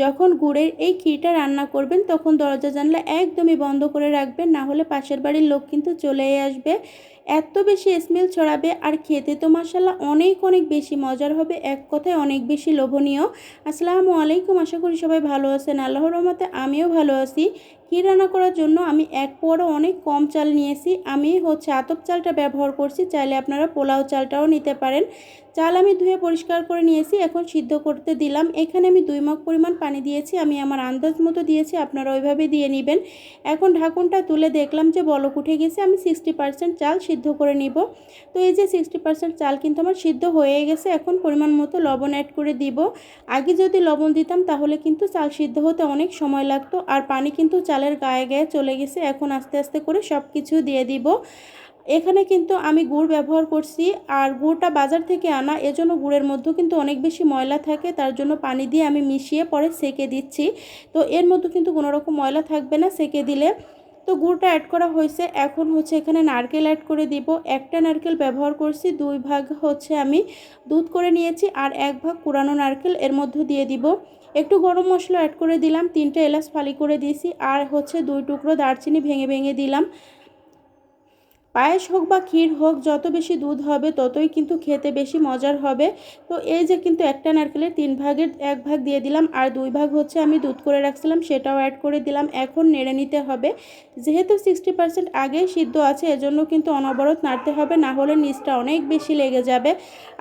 যখন গুড়ের এই ক্ষীরটা রান্না করবেন, তখন দরজা জানলা একদমই বন্ধ করে রাখবেন। না হলে পাশের বাড়ির লোক কিন্তু চলেই আসবে। এত বেশি স্মেল ছড়াবে আর খেতে তো মশালা অনেক অনেক বেশি মজার হবে। এক কথায় অনেক বেশি লোভনীয়। আসসালামু আলাইকুম। আশা করি সবাই ভালো আছেন। আল্লাহর রহমতে আমিও ভালো আছি। ক্ষীর রান্না করার জন্য আমি এক পোয়ারও অনেক কম চাল নিয়েছি। আমি হচ্ছে আতপ চালটা ব্যবহার করছি, চাইলে আপনারা পোলাও চালটাও নিতে পারেন। চাল আমি ধুয়ে পরিষ্কার করে নিয়েছি, এখন সিদ্ধ করতে দিলাম। এখানে আমি দুই মগ পরিমাণ পানি দিয়েছি, আমি আমার আন্দাজ মতো দিয়েছি, আপনারা ওইভাবে দিয়ে নেবেন। এখন ঢাকনটা তুলে দেখলাম যে বলক উঠে গেছে, আমি সিক্সটি পার্সেন্ট চাল সিদ্ধ করে নিব। তো এই যে সিক্সটি পার্সেন্ট চাল কিন্তু আমার সিদ্ধ হয়ে গেছে, এখন পরিমাণ মতো লবণ অ্যাড করে দিব। আগে যদি লবণ দিতাম তাহলে কিন্তু চাল সিদ্ধ হতে অনেক সময় লাগতো, আর পানি কিন্তু চালের গায়ে গায়ে চলে গেছে। এখন আস্তে আস্তে করে সব কিছু দিয়ে দিব। এখানে কিন্তু আমি গুড় ব্যবহার করছি আর গুড়টা বাজার থেকে আনা, এজন্য গুড়ের মধ্যে কিন্তু অনেক বেশি ময়লা থাকে, তার জন্য পানি দিয়ে আমি মিশিয়ে পরে সেকে দিচ্ছি। তো এর মধ্যে কিন্তু কোনো রকম ময়লা থাকবে না, সেকে দিলে তো গুড়টা অ্যাড করা হয়েছে। এখন হচ্ছে এখানে নারকেল অ্যাড করে দিব। একটা নারকেল ব্যবহার করছি, দুই ভাগ হচ্ছে আমি দুধ করে নিয়েছি আর এক ভাগ পুরানো নারকেল এর মধ্যে দিয়ে দিব। একটু গরম মশলা অ্যাড করে দিলাম, তিনটে এলাচ ফালি করে দিয়েছি আর হচ্ছে দুই টুকরো দারচিনি ভেঙে ভেঙে দিলাম। পায়েস হোক বা ক্ষীর হোক, যত বেশি দুধ হবে, ততই কিন্তু খেতে বেশি মজার হবে। তো এই যে কিন্তু একটা নারকেলের তিন ভাগের এক ভাগ দিয়ে দিলাম, আর দুই ভাগ হচ্ছে আমি দুধ করে রাখছিলাম, সেটাও অ্যাড করে দিলাম। এখন নেড়ে নিতে হবে। যেহেতু সিক্সটি পার্সেন্ট আগেই সিদ্ধ আছে, এজন্য কিন্তু অনবরত নাড়তে হবে, না হলে নিচটা অনেক বেশি লেগে যাবে।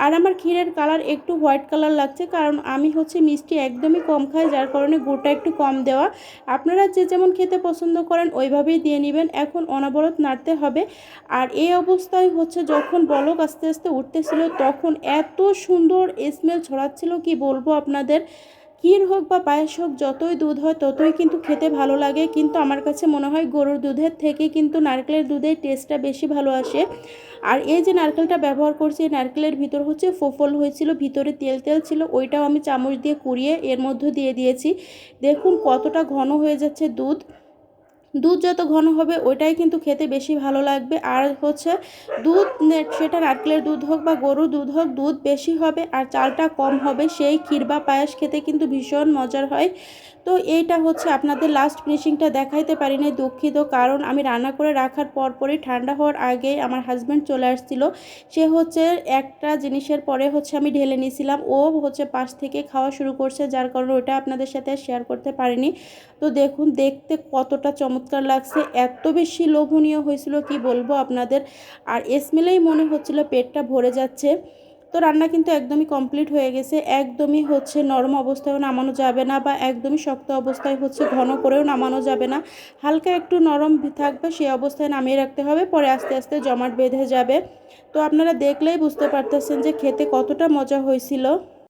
আর আমার ক্ষীরের কালার একটু হোয়াইট কালার লাগছে, কারণ আমি হচ্ছে মিষ্টি একদমই কম খাই, যার কারণে গুড়টা একটু কম দেওয়া। আপনারা যে যেমন খেতে পছন্দ করেন, ওইভাবেই দিয়ে নেবেন। এখন অনবরত নাড়তে হবে। আর এই অবস্থায় হচ্ছে যখন বলক আস্তে আস্তে উঠতেছিল, তখন এত সুন্দর স্মেল ছড়াচ্ছিল কি বলব আপনাদের? ক্ষীর হোক বা পায়েস হোক, যতই দুধ হয় ততই কিন্তু খেতে ভালো লাগে। কিন্তু আমার কাছে মনে হয় গরুর দুধের থেকে কিন্তু নারকেলের দুধের টেস্টটা বেশি ভালো আসে। আর এই যে নারকেলটা ব্যবহার করছি এই নারকেলের ভিতর হচ্ছে ফোফল হয়েছিল, ভিতরে তেল তেল ছিল, ওইটাও আমি চামচ দিয়ে কুড়িয়ে এর মধ্যে দিয়ে দিয়েছি। দেখুন কতটা ঘন হয়ে যাচ্ছে দুধ। দুধ যত ঘন হবে, ওইটাই কিন্তু খেতে বেশি ভালো লাগবে। আর হচ্ছে দুধ সেটা নারকেলের দুধ হোক বা গরুর দুধ হোক, দুধ বেশি হবে আর চালটা কম হবে। সেই ক্ষীর বা পায়েস খেতে কিন্তু ভীষণ মজার হয়। তো এইটা হচ্ছে আপনাদের লাস্ট ফিনিশিংটা দেখাইতে পারিনি দুঃখিত। কারণ আমি রান্না করে রাখার পরপরই ঠান্ডা হওয়ার আগেই আমার হাজব্যান্ড চলে আসছিল। সে হচ্ছে একটা জিনিসের পরে হচ্ছে আমি ঢেলে নিয়েছিলাম। ও হচ্ছে পাশ থেকে খাওয়া শুরু করছে, যার কারণে ওটা আপনাদের সাথে শেয়ার করতে পারিনি। তো দেখুন, দেখতে কতটা চমৎকার লাগছে, এত বেশি লোভনীয় হয়েছিল, কি বলব আপনাদের? আর স্মেলেই মনে হচ্ছিল পেটটা ভরে যাচ্ছে। তো রান্না কিন্তু একদমই কমপ্লিট হয়ে গেছে। একদমই হচ্ছে নরম অবস্থায়ও নামানো যাবে না বা একদমই শক্ত অবস্থায় হচ্ছে ঘন করেও নামানো যাবে না। হালকা একটু নরম থাকবে সেই অবস্থায় নামিয়ে রাখতে হবে, পরে আস্তে আস্তে জমাট বেঁধে যাবে। তো আপনারা দেখলেই বুঝতে পারতেছেন যে খেতে কতটা মজা হয়েছিল।